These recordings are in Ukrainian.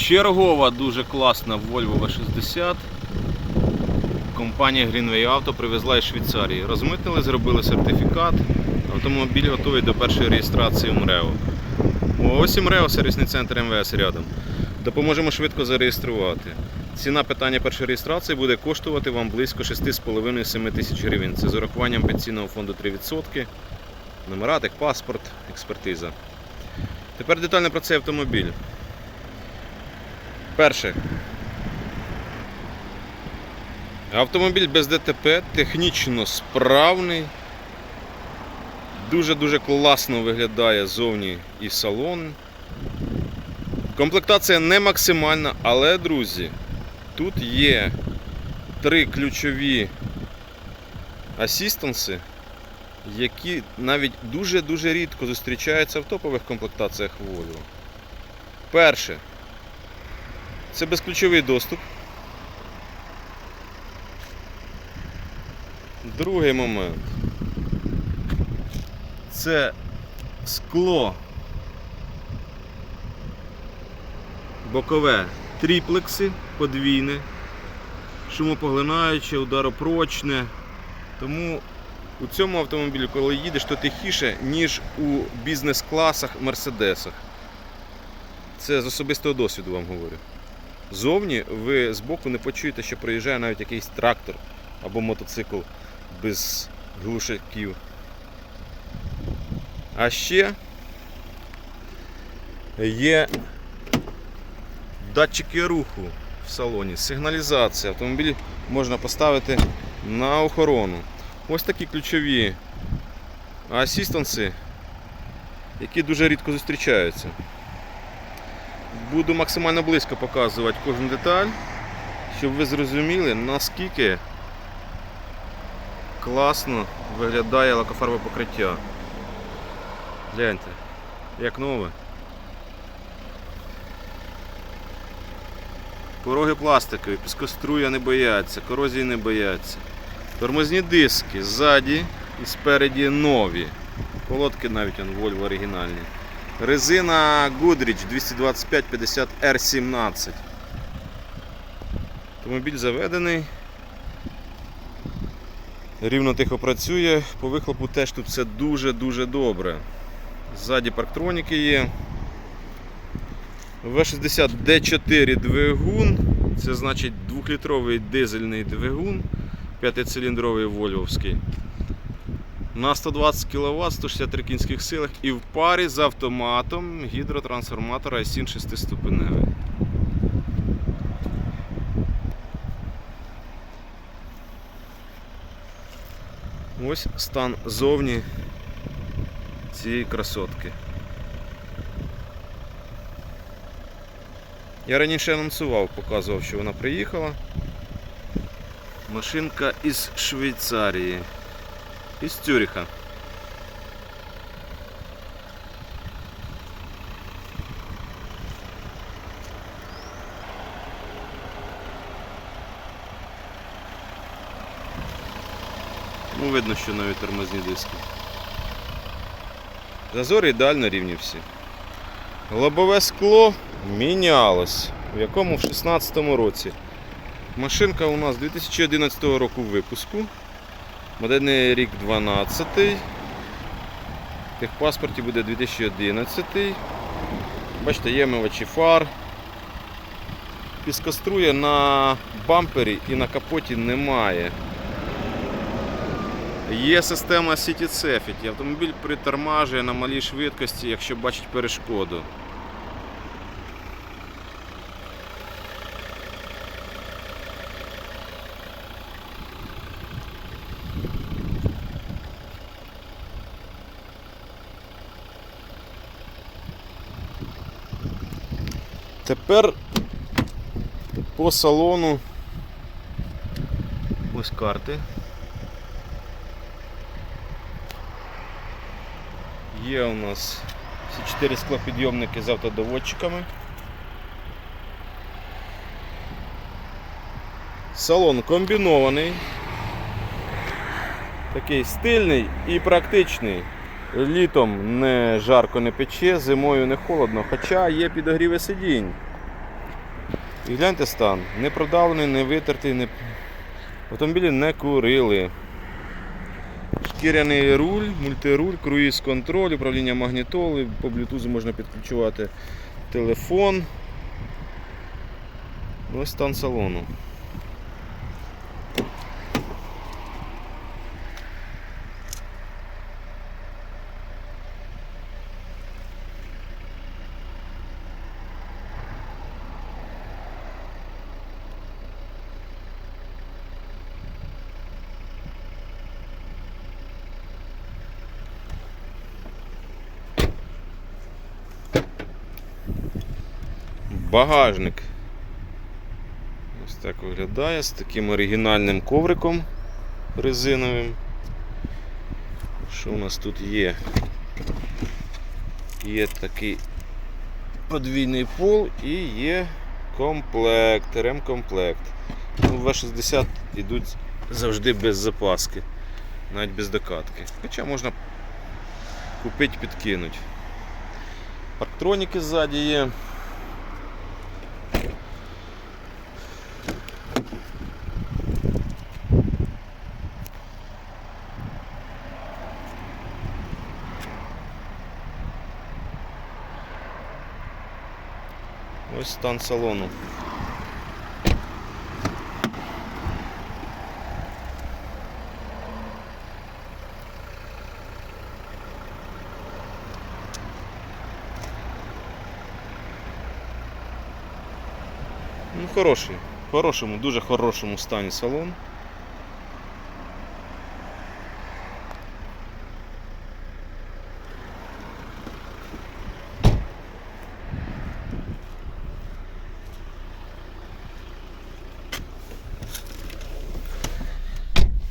Чергова дуже класна Volvo V60. Компанія Greenway Auto привезла із Швейцарії. Розмитнили, зробили сертифікат. Автомобіль готовий до першої реєстрації в МРЕО. Ось і МРЕО, сервісний центр МВС рядом. Допоможемо швидко зареєструвати. Ціна питання першої реєстрації буде коштувати вам близько 6,5-7 тисяч гривень. Це з урахуванням пенсійного фонду 3%, номера, паспорт, експертиза. Тепер детально про цей автомобіль. Перше. Автомобіль без ДТП, технічно справний. Дуже-дуже класно виглядає зовні і салон. Комплектація не максимальна, але, друзі, тут є три ключові асістенси, які навіть дуже-дуже рідко зустрічаються в топових комплектаціях Volvo. Перше. Це безключовий доступ. Другий момент. Це скло бокове тріплекси подвійне, шумопоглинаюче, ударопрочне. Тому у цьому автомобілі, коли їдеш, то тихіше, ніж у бізнес-класах Мерседесах. Це з особистого досвіду вам говорю. Зовні ви збоку не почуєте, що проїжджає навіть якийсь трактор або мотоцикл без глушаків. А ще є датчики руху в салоні, сигналізація. Автомобіль можна поставити на охорону. Ось такі ключові асістенси, які дуже рідко зустрічаються. Буду максимально близько показувати кожну деталь, щоб ви зрозуміли, наскільки класно виглядає лакофарбове покриття. Гляньте, як нове. Пороги пластикові, піскоструя не бояться, корозії не бояться. Тормозні диски ззаді і спереді нові. Колодки навіть он, Volvo оригінальні. Резина Goodrich 225-50 R17. Автомобіль заведений. Рівно тихо працює, по вихлопу теж тут все дуже-дуже добре. Ззаді парктроніки є. В60 D4 двигун. Це значить 2-літровий дизельний двигун, 5-циліндровий вольвовський. На 120 кВт, 163 кінських силах і в парі з автоматом гідротрансформатора i7 6-ступеневий. Ось стан зовні цієї красотки. Я раніше анонсував, показував, що вона приїхала. Машинка із Швейцарії. Із Цюріха. Ну, видно, що нові тормозні диски. Зазори ідеально рівні всі. Лобове скло мінялось. В якому в 2016 році. Машинка у нас 2011 року випуску. Модельний рік 12. В техпаспорті буде 2011. Бачите, є мивачі фар. Піскоструя на бампері і на капоті немає. Є система City Safety. Автомобіль притормажує на малій швидкості, якщо бачить перешкоду. Тепер по салону ось карти. Є у нас всі чотири склопідйомники з автодоводчиками. Салон комбінований, такий стильний і практичний. Літом не жарко не пече, зимою не холодно, хоча є підогріви сидінь. І гляньте стан. Не продавлений, не витертий, не... автомобілі не курили. Шкіряний руль, мультируль, круїз контроль, управління магнітоли, по Bluetooth можна підключувати телефон. Ось стан салону. Багажник. Ось так виглядає з таким оригінальним ковриком резиновим. Що у нас тут є? Є такий подвійний пол і є комплект, ремкомплект. Ну, В60 йдуть завжди без запаски, навіть без докатки. Хоча можна купити, підкинути. Парктроніки ззаді є. Стан салону. Ну, хороший, хорошому, дуже хорошому стані салон.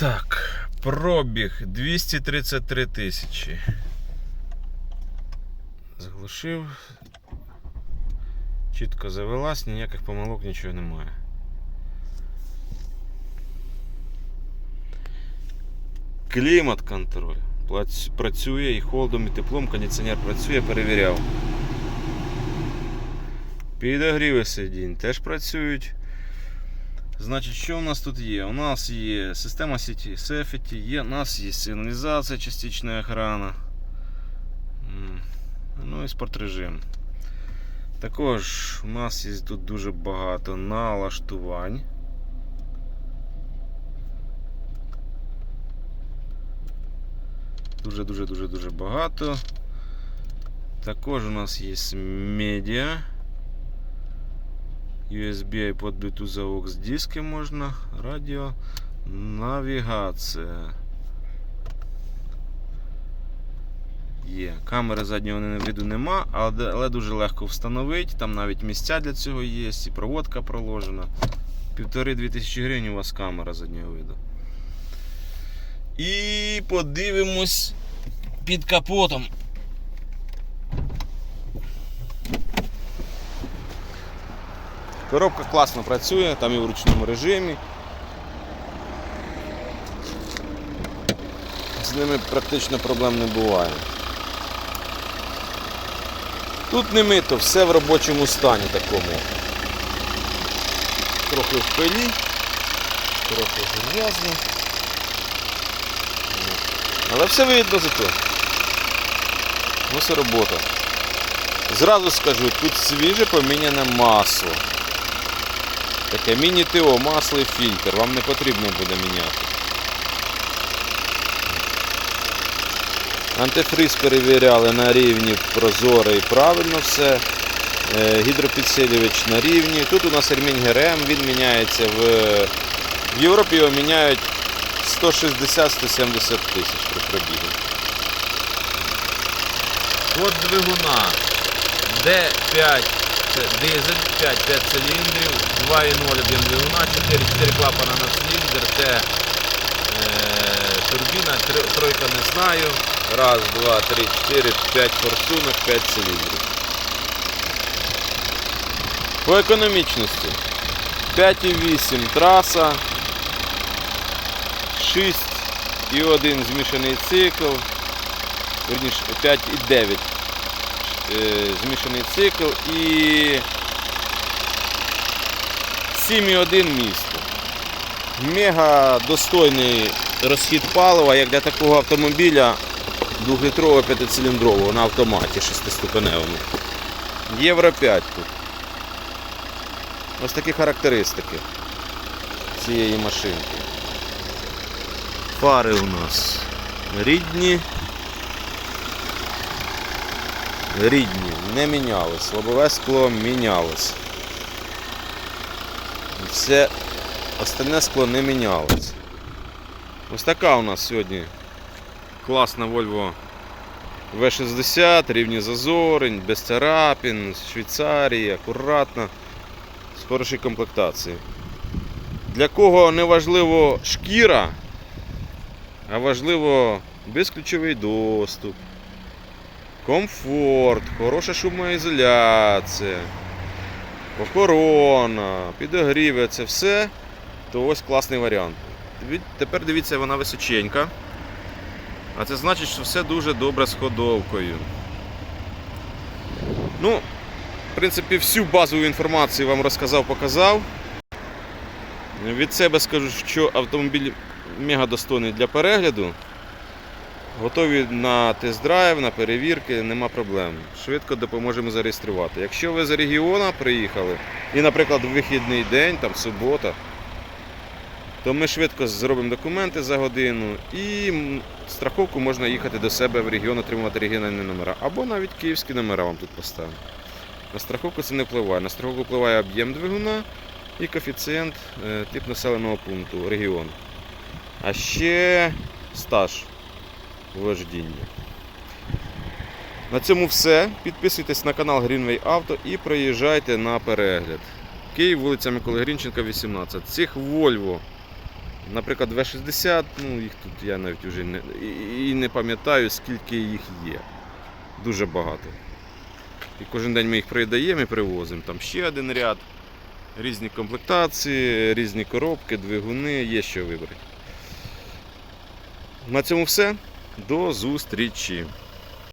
Так, пробіг 233 тисячі. Заглушив. Чітко завелась, ніяких помилок, нічого немає. Клімат контроль. Працює і холодом, і теплом, кондиціонер працює, перевіряв. Підогріви сидінь теж працюють. Значить, що у нас тут є? У нас є система сіті Safety, є, у нас є сигналізація, частична охрана. Ну і спортрежим. Також у нас є тут дуже багато налаштувань. Дуже-дуже дуже дуже багато. Також у нас є медіа. USB, iPod, Bluetooth, AUX диски можна, радіо, навігація. Є. Камери заднього виду нема, але, але дуже легко встановити. Там навіть місця для цього є, і проводка проложена. Півтори-дві тисячі гривень у вас камера заднього виду. І подивимось під капотом. Коробка класно працює, там і в ручному режимі. З ними практично проблем не буває. Тут не мито, все в робочому стані такому. Трохи в пилі, трохи грязно. Але все видно зато. Ось і робота. Зразу скажу, тут свіже поміняне масло. Таке міні-ТО, масло і фільтр. Вам не потрібно буде міняти. Антифриз перевіряли на рівні прозорий, правильно все. Е, Гідропідсилювач на рівні. Тут у нас ремінь ГРМ, він міняється в, в Європі його міняють 160-170 тисяч при пробігу. От двигуна D5 це дизель, 5-5 циліндрів, 2,0 об'єм двигуна, 4, 4 клапана на циліндр, це е, турбіна, тройка не знаю. Раз, два, три, чотири, п'ять форсунок, 5 циліндрів. По економічності 5,8 траса, 6,1 змішаний цикл, верніше 5,9 е, змішаний цикл і 7,1 місто. Мега достойний розхід палива, як для такого автомобіля 2-літрового 5-циліндрового на автоматі 6-ступеневому. Євро 5 тут. Ось такі характеристики цієї машинки. Фари у нас рідні. Рідні, не мінялись. Лобове скло мінялось. Все остальне скло не мінялось. Ось така у нас сьогодні класна Volvo V60, рівні зазорень, без царапін, Швейцарії, акуратна, з хорошої комплектації. Для кого не важливо шкіра, а важливо безключовий доступ, комфорт, хороша шумоізоляція, охорона, підогріви, це все, то ось класний варіант. Тепер дивіться, вона височенька. А це значить, що все дуже добре з ходовкою. Ну, в принципі, всю базову інформацію вам розказав, показав. Від себе скажу, що автомобіль мега достойний для перегляду. Готові на тест-драйв, на перевірки, нема проблем. Швидко допоможемо зареєструвати. Якщо ви з регіону приїхали, і, наприклад, в вихідний день, там субота, то ми швидко зробимо документи за годину і страховку можна їхати до себе в регіон, отримувати регіональні номера. Або навіть київські номера вам тут поставимо. На страховку це не впливає. На страховку впливає об'єм двигуна і коефіцієнт е, тип населеного пункту, регіон. А ще стаж вождіння. На цьому все. Підписуйтесь на канал Greenway Auto і приїжджайте на перегляд. Київ, вулиця Миколи Грінченка, 18. Цих Volvo, наприклад, V60, ну їх тут я навіть вже не, і- не пам'ятаю, скільки їх є. Дуже багато. І кожен день ми їх придаємо і привозимо. Там ще один ряд. Різні комплектації, різні коробки, двигуни, є що вибрати. На цьому все. До зустрічі!